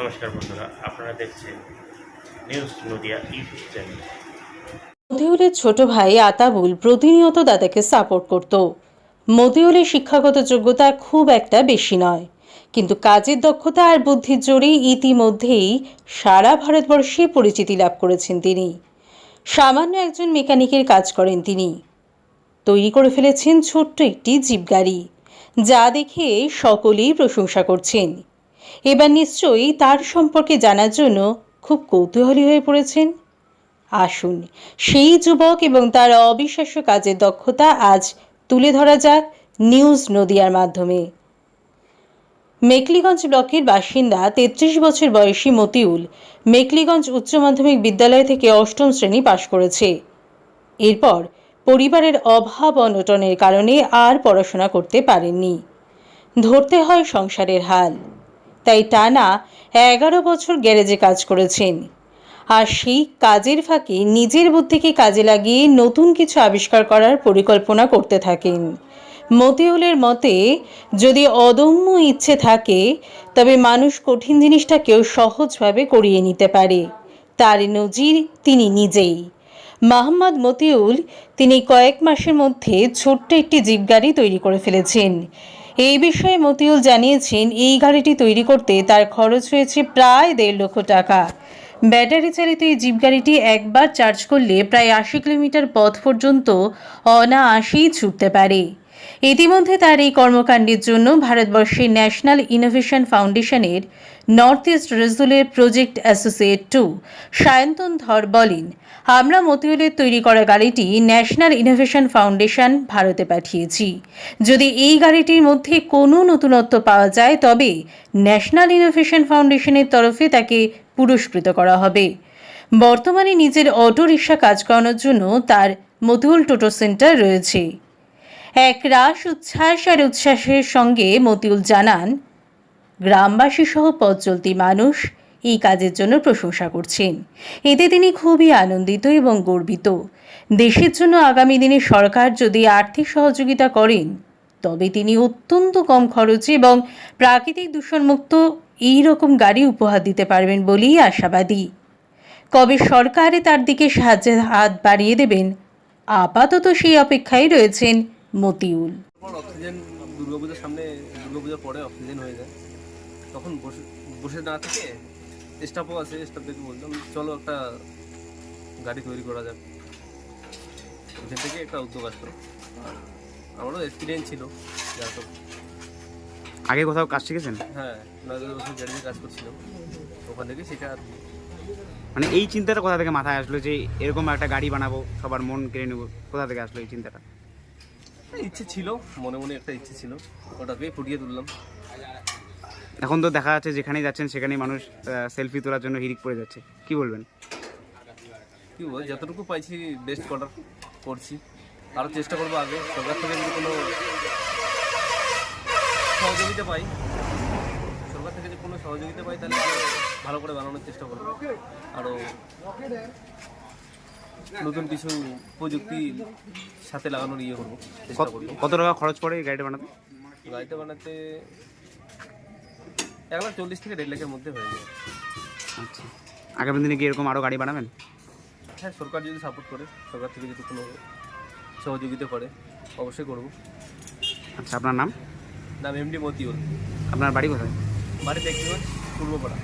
নমস্কার বন্ধুরা, আপনারা দেখছেন নিউজ নদিয়া ইউটিউব চ্যানেল মতিউলের ছোট ভাই আতাবুল প্রতিনিয়ত দাদাকে সাপোর্ট করত। মতিউলের শিক্ষাগত যোগ্যতা খুব একটা বেশি নয়। কিন্তু কাজের দক্ষতা আর বুদ্ধির জোরে ইতিমধ্যেই সারা ভারতবর্ষে পরিচিতি লাভ করেছেন তিনি। সামান্য একজন মেকানিকের কাজ করেন তিনি। তৈরি করে ফেলেছেন ছোট্ট একটি জিপ গাড়ি যা দেখে সকলেই প্রশংসা করছেন। এবার নিশ্চয়ই তার সম্পর্কে জানার জন্য খুব কৌতূহলী হয়ে পড়েছেন। আসুন, সেই যুবক এবং তার অবিশ্বাস্য কাজের দক্ষতা আজ তুলে ধরা যাক নিউজ নদিয়ার মাধ্যমে। মেকলিগঞ্জ ব্লকের বাসিন্দা তেত্রিশ বছর বয়সী মতিউল মেকলিগঞ্জ উচ্চ মাধ্যমিক বিদ্যালয় থেকে অষ্টম শ্রেণি পাশ করেছে। এরপর পরিবারের অভাব অনটনের কারণে আর পড়াশোনা করতে পারেননি। ধরতে হয় সংসারের হাল। তাই টানা এগারো বছর গ্যারেজে কাজ করেছেন। আর সেই কাজের ফাঁকে নিজের বুদ্ধিকে কাজে লাগিয়ে নতুন কিছু আবিষ্কার করার পরিকল্পনা করতে থাকেন। মতিউলের মতে, যদি অদম্য ইচ্ছে থাকে, তবে মানুষ কঠিন জিনিসটাকেও সহজভাবে করিয়ে নিতে পারে। তার নজির তিনি নিজেই। মাহমদ মতিউল তিনি কয়েক মাসের মধ্যে ছোট্ট একটি জিপ গাড়ি তৈরি করে ফেলেছেন। এই বিষয়ে মতিউল জানিয়েছেন, এই গাড়িটি তৈরি করতে তার খরচ হয়েছে প্রায় দেড় লক্ষ টাকা। ব্যাটারি চালিত এই জিপ গাড়িটি একবার চার্জ করলে প্রায় আশি কিলোমিটার পথ পর্যন্ত অনায়াসেই ছুটতে পারে। ইতিমধ্যে তার এই কর্মকাণ্ডের জন্য ভারতবর্ষের ন্যাশনাল ইনোভেশন ফাউন্ডেশনের north east রেজুলের project associate two, Sayantan Dhar বলেন, আমরা মতিউলের তৈরি করা গাড়িটি ন্যাশনাল ইনোভেশন ফাউন্ডেশন ভারতে পাঠিয়েছি। যদি এই গাড়িটির মধ্যে কোনো নতুনত্ব পাওয়া যায়, তবে ন্যাশনাল ইনোভেশন ফাউন্ডেশনের তরফে তাকে পুরস্কৃত করা হবে। বর্তমানে নিজের অটো রিক্সা কাজ করানোর জন্য তার মতিউল টোটো সেন্টার রয়েছে। এক রাস উচ্ছ্বাস আর উচ্ছ্বাসের সঙ্গে মতিউল জানান, গ্রামবাসী সহ পথ চলতি মানুষ এই কাজের জন্য প্রশংসা করছেন। এতে তিনি খুবই আনন্দিত এবং গর্বিত। দেশের জন্য আগামী দিনে সরকার যদি আর্থিক সহযোগিতা করেন, তবে তিনি অত্যন্ত কম খরচে এবং প্রাকৃতিক দূষণমুক্ত এই রকম গাড়ি উপহার দিতে পারবেন বলেই আশাবাদী। কবে সরকারে তার দিকে সাহায্যের হাত বাড়িয়ে দেবেন, আপাতত সেই অপেক্ষায় রয়েছেন মতিউল। অক্সিজেন দুর্গাপূজার সামনে দুর্গাপূজার পরে অক্সিজেন হয়ে যায় তখন বসে বসে না থেকে স্টাফও আছে স্টাফদেরকে বললাম চলো একটা গাড়ি তৈরি করা যাক। ওখান থেকে একটা উদ্যোগ আসলো। আর আমারও এক্সপিরিয়েন্স ছিল যা আগে কোথাও কাজ শিখেছেন? হ্যাঁ বছর গ্যারেজে কাজ করছিলাম। ওখান থেকে কি। মানে এই চিন্তাটা কোথা থেকে মাথায় আসলো যে এরকম একটা গাড়ি বানাবো সবার মন কেড়ে নেব কোথা থেকে আসলো এই চিন্তাটা? ইচ্ছে ছিল মনে মনে একটা ইচ্ছে ছিল। ওটাকেই ফুটিয়ে তুললাম। এখন তো দেখা যাচ্ছে যেখানেই যাচ্ছেন সেখানেই মানুষ সেলফি তোলার জন্য হিরিক পড়ে যাচ্ছে। কি বলবেন? কি বল যতটুকু পাইছি বেস্ট করার করছি। আরও চেষ্টা করব আগে। সরকার থেকে যদি কোনো সহযোগিতা পাই সরকার থেকে যদি কোনো সহযোগিতা পাই তাহলে ভালো করে বানানোর চেষ্টা করব। আরও নতুন কিছু প্রযুক্তি সাথে লাগানোর ইয়ে করব চেষ্টা কত- করব। কত টাকা খরচ পড়ে এই গাড়িটা বানাতে? গাড়িটা বানাতে এক লাখ চল্লিশ থেকে দেড় লাখের মধ্যে হয়ে যাবে। আচ্ছা। আগামী দিনে কি এরকম আরও গাড়ি বানাবেন? হ্যাঁ সরকার যদি সাপোর্ট করে সরকার থেকে যদি কোনো সহযোগিতা করে অবশ্যই করব। আচ্ছা আপনার নাম? নাম এমডি মতিউল আপনার বাড়ি কোথায়? বাড়ি দেখতে পূর্বপাড়া।